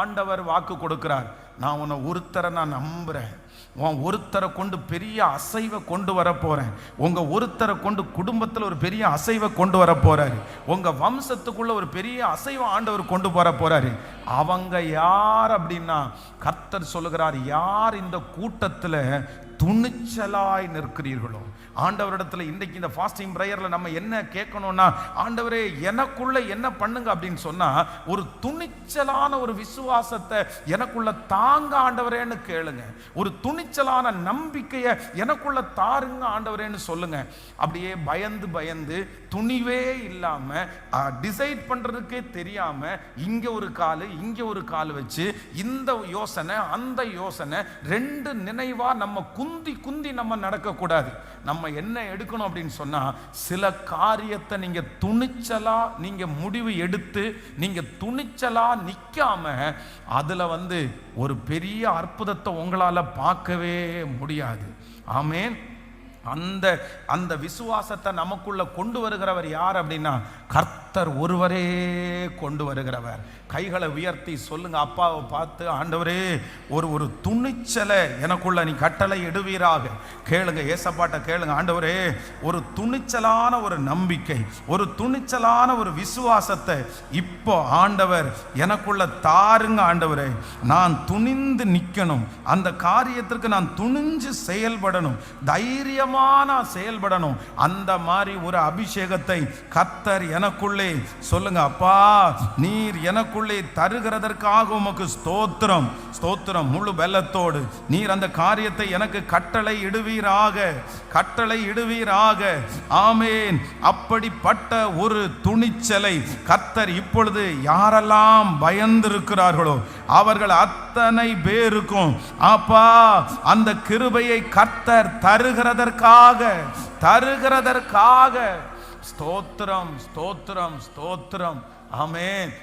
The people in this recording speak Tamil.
ஆண்டவர் வாக்கு கொடுக்கிறார். நான் உன்னை ஒருத்தரை நான் நம்புகிறேன் உன் ஒருத்தரை கொண்டு பெரிய அசைவை கொண்டு வர போகிறேன் உங்கள் ஒருத்தரை கொண்டு குடும்பத்தில் ஒரு பெரிய அசைவை கொண்டு வர போகிறாரு உங்கள் வம்சத்துக்குள்ளே ஒரு பெரிய அசைவை ஆண்டவர் கொண்டு வர போகிறாரு அவங்க யார் அப்படின்னா கர்த்தர் சொல்லுகிறார் யார் இந்த கூட்டத்தில் துணிச்சலாய் நிற்கிறீர்களோ? ஆண்டவரிடத்தில் இன்றைக்கு இந்த ஃபாஸ்டிங் ப்ரேயரில் நம்ம என்ன கேட்கணும்னா ஆண்டவரே எனக்குள்ளே என்ன பண்ணுங்க? அப்படின்னு சொன்னால் ஒரு துணிச்சலான ஒரு விசுவாசத்தை எனக்குள்ள தாங்க ஆண்டவரேன்னு கேளுங்க. ஒரு துணிச்சலான நம்பிக்கையை எனக்குள்ள தாருங்க ஆண்டவரேன்னு சொல்லுங்க. அப்படியே பயந்து பயந்து துணிவே இல்லாம டிசைட் பண்றதுக்கே தெரியாம இங்க ஒரு கால் இங்க ஒரு கால் வச்சு இந்த யோசனை அந்த யோசனை ரெண்டு நினைவா நம்ம குந்தி குந்தி நம்ம நடக்கக்கூடாது. நம்ம என்ன எடுக்கணும் அப்படின்னு சொன்னா சில காரியத்தை நீங்க துணிச்சலா நீங்க முடிவு எடுத்து நீங்க துணிச்சலா நிக்காம அதுல வந்து ஒரு பெரிய அற்புதத்தை உங்களால பார்க்கவே முடியாது. ஆமேன். அந்த அந்த விசுவாசத்தை நமக்குள்ள கொண்டு வருகிறவர் யார் அப்படின்னா கர்த்த கர்த்தர் ஒருவரே கொண்டு வருகிறவர். கைகளை உயர்த்தி சொல்லுங்க அப்பாவை பார்த்து ஆண்டவரே ஒரு ஒரு துணிச்சலை எனக்குள்ள நீ கட்டளை இடுவீராக. கேளுங்க ஏசப்பாட்டை கேளுங்க ஆண்டவரே ஒரு துணிச்சலான ஒரு நம்பிக்கை ஒரு துணிச்சலான ஒரு விசுவாசத்தை இப்போ ஆண்டவர் எனக்குள்ள தாருங்க ஆண்டவரே. நான் துணிந்து நிற்கணும் அந்த காரியத்திற்கு நான் துணிஞ்சு செயல்படணும் தைரியமான நான் செயல்படணும். அந்த மாதிரி ஒரு அபிஷேகத்தை கத்தர் எனக்குள்ளே சொல்லுங்க அப்பா நீர் எனக்குள்ளே தருகிறதற்காக உமக்கு ஸ்தோத்திரம். ஸ்தோத்திரம் முழு வெள்ளத்தோடு. நீர் அந்த காரியத்தை எனக்கு கட்டளை இடுவீராக. கட்டளை இடுவீராக. ஆமேன். அப்படிப்பட்ட ஒரு துணிச்சலை கத்தர் இப்பொழுது யாரெல்லாம் பயந்திருக்கிறார்களோ அவர்கள் அத்தனை பேருக்கும் அப்பா அந்த கிருபையை கர்த்தர் தருகிறதற்காக தருகிறதற்காக ஸ்தோத்திரம் ஸ்தோத்திரம் ஸ்தோத்திரம். ஆமேன்.